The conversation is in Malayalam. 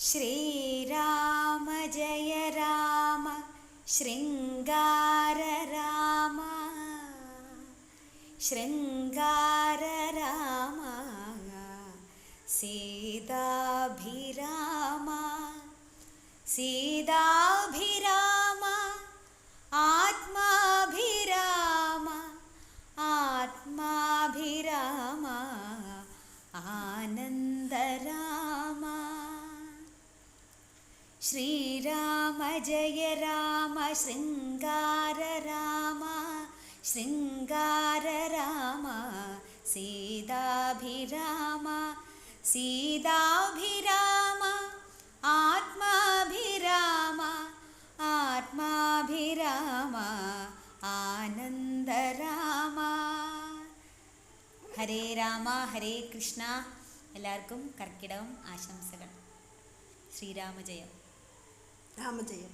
श्रीराम जय राम शृङ्गार राम। शृङ्गार राम सीताभिराम। सीता ശ്രീരാമ ജയ രാമ ശൃംഗാര രാമ ശൃംഗാര രാമ സീതാഭിരാമ സീതാഭിരാമ ആത്മാഭിരാമ ആത്മാഭിരാമ ആനന്ദരാമ. ഹരേ രാമ ഹരേ കൃഷ്ണ. എല്ലാവർക്കും കർക്കിടകം ആശംസകൾ. ശ്രീരാമജയം രാമജയം